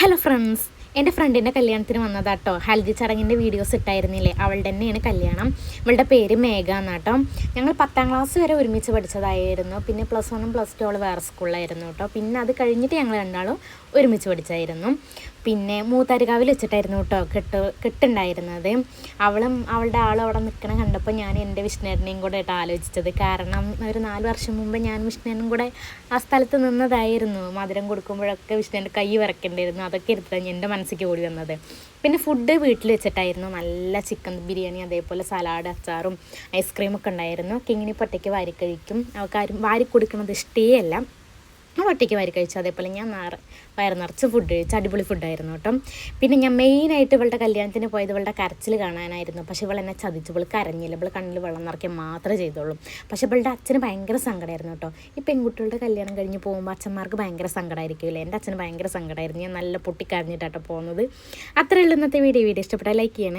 Hello friends എന്റെ ഫ്രണ്ടിന്റെ കല്യാണത്തിന് വന്നതാട്ടോ. ഹൽദി ചടങ്ങിന്റെ വീഡിയോസ് ഇട്ടായിരുന്നില്ലേ? അവളുടെ തന്നെയാണ് കല്യാണം. ഇവളുടെ പേര് മേഘ എന്നാട്ടോ. ഞങ്ങൾ പത്താം ക്ലാസ് വരെ ഒരുമിച്ച് പഠിച്ചതായിരുന്നു. പിന്നെ പ്ലസ് വണ്ണും പ്ലസ് ടു അവൾ വേറെ സ്കൂളിലായിരുന്നു കേട്ടോ. പിന്നെ അത് കഴിഞ്ഞിട്ട് ഞങ്ങൾ രണ്ടാളും ഒരുമിച്ച് പഠിച്ചായിരുന്നു. പിന്നെ മൂത്താരികാവിൽ വെച്ചിട്ടായിരുന്നു കേട്ടോ കെട്ട് കെട്ടുണ്ടായിരുന്നത്. അവളും അവളുടെ ആളും അവിടെ നിൽക്കണ കണ്ടപ്പോൾ ഞാൻ എന്റെ വിഷ്ണുവിനെയും കൂടെ ആയിട്ട് ആലോചിച്ചത്. കാരണം ഒരു നാല് വർഷം മുമ്പ് ഞാൻ വിഷ്ണുവിനും കൂടെ ആ സ്ഥലത്ത് നിന്നതായിരുന്നു. മധുരം കൊടുക്കുമ്പോഴൊക്കെ വിഷ്ണുവിന്റെ കൈ വിറക്കേണ്ടിയിരുന്നു അതൊക്കെ എടുത്തിട്ടാണ് എന്റെ മനസ്സിലേക്ക് ഓടി വന്നത്. പിന്നെ ഫുഡ് വീട്ടിൽ വെച്ചിട്ടായിരുന്നു നല്ല ചിക്കൻ ബിരിയാണി അതേപോലെ സലാഡ് അച്ചാറും ഐസ്ക്രീമൊക്കെ ഉണ്ടായിരുന്നു. കിങ്ങിനി പൊട്ടയ്ക്ക് വാരി കഴിക്കും. അവൾക്കാരും വാരി കൊടുക്കുന്നത് ഇഷ്ടേ അല്ല ഞാൻ ഒറ്റയ്ക്ക് വാരി കഴിച്ചു അതേപോലെ ഞാൻ നാറ് വയറ് നിറച്ച് ഫുഡ് കഴിച്ചു. അടിപൊളി ഫുഡായിരുന്നു കേട്ടോ. പിന്നെ ഞാൻ മെയിനായിട്ട് ഇവളുടെ കല്യാണത്തിന് പോയത് ഇവളുടെ കരച്ചിൽ കാണാനായിരുന്നു. പക്ഷെ ഇവൾ എന്നെ ചതിച്ചു. ഇവൾ കരഞ്ഞില്ല. ഇവൾ കണ്ണിൽ വെള്ളം നിറയ്ക്കാൻ മാത്രമേ ചെയ്തുള്ളൂ. പക്ഷെ ഇവളുടെ അച്ഛന് ഭയങ്കര സങ്കടമായിരുന്നു കേട്ടോ. ഈ പെൺകുട്ടികളുടെ കല്യാണം കഴിഞ്ഞ് പോകുമ്പോൾ അച്ഛന്മാർക്ക് ഭയങ്കര സങ്കടമായിരിക്കുമല്ലേ? എന്റെ അച്ഛന് ഭയങ്കര സങ്കടമായിരുന്നു. ഞാൻ നല്ല പൊട്ടിക്കരഞ്ഞിട്ടാട്ടോ പോകുന്നത്. അത്രയുള്ള ഇന്നത്തെ വീഡിയോ വീഡിയോ ഇഷ്ടപ്പെട്ടാൽ ലൈക്ക് ചെയ്യണേ.